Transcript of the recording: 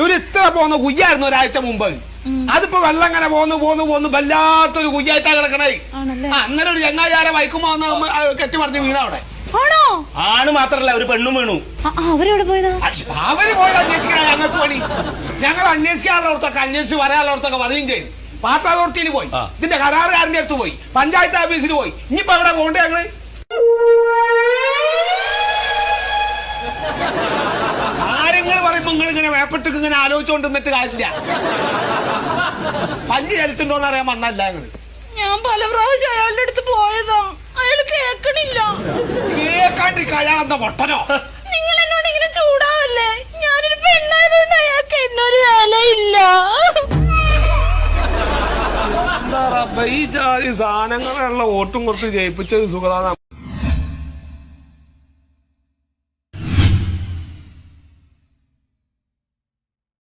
ഇവർ ഇത്ര പോകുന്ന കുയ്യായിരുന്നു ഒരാഴ്ച മുമ്പ്. അതിപ്പോ വെള്ളം ഇങ്ങനെ പോന്നു പോന്നു പോന്നു വല്ലാത്തൊരു കുയ്യായിട്ടാ കിടക്കണേ. അങ്ങനെ അന്നേരം ഒരു ചങ്ങാചാരെ വൈക്കുമ്പോ വന്ന് കെട്ടി പറഞ്ഞു വീണ അവിടെ. ആണോ? ആണ് മാത്രല്ല ഒരു പെണ്ണും വീണു. അവരോട് പോയത്? അവർ പോയത് അന്വേഷിക്കാൻ ഞങ്ങൾക്ക് പണി. ഞങ്ങൾ അന്വേഷിക്കാനുള്ളവർക്കൊക്കെ അന്വേഷിച്ച് പറയാനുള്ളവർക്കൊക്കെ പറയും ചെയ്തു. പാർട്ടി അതോറിറ്റിയിൽ പോയി ഇതിന്റെ കരാറുകാരന്റെ അടുത്ത് പോയി. പഞ്ചായത്ത് ഓഫീസിൽ പോയി. ഇനിയിപ്പോ അവിടെ പോകണ്ടേ ഞങ്ങൾ? നിങ്ങൾ ഇങ്ങനെ വേപ്പെട്ടിക്ക് ഇങ്ങനെ ആലോചിച്ചോണ്ട് നിന്നിട്ട് കാര്യമില്ല. പഞ്ച് ചരിത്തുണ്ടോന്ന് അറിയാൻ വന്നല്ല ഞാൻ പല പ്രാവശ്യം അയാളുടെ അടുത്ത് പോയതാ. അയാൾ കേക്കണില്ല. കേക്കാണ്ട് കയാളെന്ന പൊട്ടനോ? നിങ്ങൾ എന്നോട് ഇങ്ങനെ ചൂടാവല്ലേ? ഞാനൊരു പെണ്ണായതുകൊണ്ട് അയാൾക്ക് എന്നൊരു വിലയില്ല ഈ ജാതി സാധനങ്ങളുള്ള വോട്ടും കൊടുത്ത് ജയിപ്പിച്ചത് സുഖതാണ്